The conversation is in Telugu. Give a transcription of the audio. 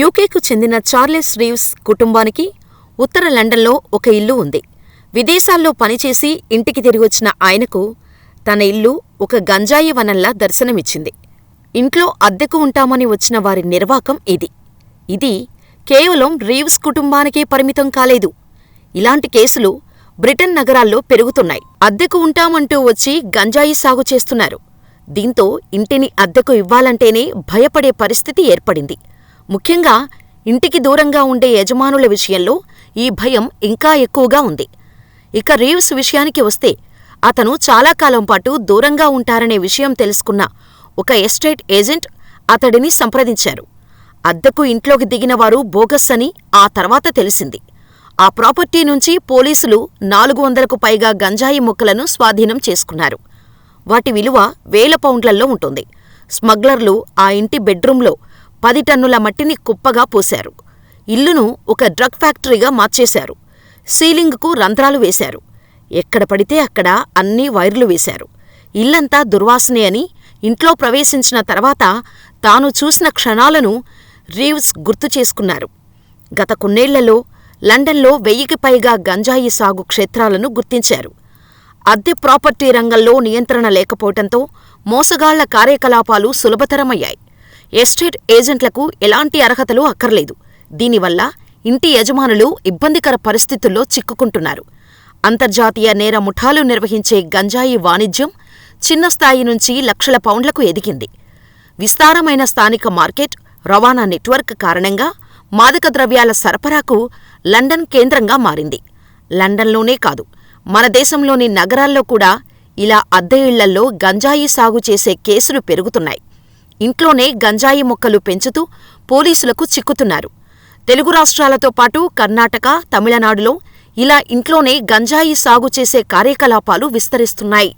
యూకేకు చెందిన చార్లెస్ రీవ్స్ కుటుంబానికి ఉత్తర లండన్లో ఒక ఇల్లు ఉంది. విదేశాల్లో పనిచేసి ఇంటికి తిరిగొచ్చిన ఆయనకు తన ఇల్లు ఒక గంజాయి వనంలా దర్శనమిచ్చింది. ఇంట్లో అద్దెకు ఉంటామని వచ్చిన వారి నిర్వాకం ఇది. ఇది కేవలం రీవ్స్ కుటుంబానికే పరిమితం కాలేదు. ఇలాంటి కేసులు బ్రిటన్ నగరాల్లో పెరుగుతున్నాయి. అద్దెకు ఉంటామంటూ వచ్చి గంజాయి సాగు చేస్తున్నారు. దీంతో ఇంటిని అద్దెకు ఇవ్వాలంటేనే భయపడే పరిస్థితి ఏర్పడింది. ముఖ్యంగా ఇంటికి దూరంగా ఉండే యజమానుల విషయంలో ఈ భయం ఇంకా ఎక్కువగా ఉంది. ఇక రీవ్స్ విషయానికి వస్తే అతను చాలా కాలం పాటు దూరంగా ఉంటారనే విషయం తెలుసుకున్న ఒక ఎస్టేట్ ఏజెంట్ అతడిని సంప్రదించారు. అద్దెకు ఇంట్లోకి దిగిన వారు బోగస్ అని ఆ తర్వాత తెలిసింది. ఆ ప్రాపర్టీ నుంచి పోలీసులు నాలుగు వందలకు పైగా గంజాయి ముక్కలను స్వాధీనం చేసుకున్నారు. వాటి విలువ వేల పౌండ్లల్లో ఉంటుంది. స్మగ్లర్లు ఆ ఇంటి బెడ్రూంలో పది టన్నుల మట్టిని కుప్పగా పోశారు. ఇల్లును ఒక డ్రగ్ ఫ్యాక్టరీగా మార్చేశారు. సీలింగ్కు రంధ్రాలు వేశారు. ఎక్కడ పడితే అక్కడ అన్నీ వైర్లు వేశారు. ఇల్లంతా దుర్వాసనే అని ఇంట్లో ప్రవేశించిన తర్వాత తాను చూసిన క్షణాలను రీవ్స్ గుర్తు చేసుకున్నారు. గత కొన్నేళ్ళలో లండన్లో వెయ్యికి పైగా గంజాయి సాగు క్షేత్రాలను గుర్తించారు. అద్దె ప్రాపర్టీ రంగంలో నియంత్రణ లేకపోవటంతో మోసగాళ్ళ కార్యకలాపాలు సులభతరమయ్యాయి. ఎస్టేట్ ఏజెంట్లకు ఎలాంటి అర్హతలు అక్కర్లేదు. దీనివల్ల ఇంటి యజమానులు ఇబ్బందికర పరిస్థితుల్లో చిక్కుకుంటున్నారు. అంతర్జాతీయ నేర ముఠాలు నిర్వహించే గంజాయి వాణిజ్యం చిన్న స్థాయి నుంచి లక్షల పౌండ్లకు ఎదిగింది. విస్తారమైన స్థానిక మార్కెట్, రవాణా నెట్వర్క్ కారణంగా మాదక ద్రవ్యాల సరఫరాకు లండన్ కేంద్రంగా మారింది. లండన్లోనే కాదు, మన దేశంలోని నగరాల్లో కూడా ఇలా అద్దె ఇళ్ళల్లో గంజాయి సాగు చేసే కేసులు పెరుగుతున్నాయి. ఇంట్లోనే గంజాయి మొక్కలు పెంచుతూ పోలీసులకు చిక్కుతున్నారు. తెలుగు రాష్ట్రాలతో పాటు కర్ణాటక, తమిళనాడులో ఇలా ఇంట్లోనే గంజాయి సాగు చేసే కార్యకలాపాలు విస్తరిస్తున్నాయి.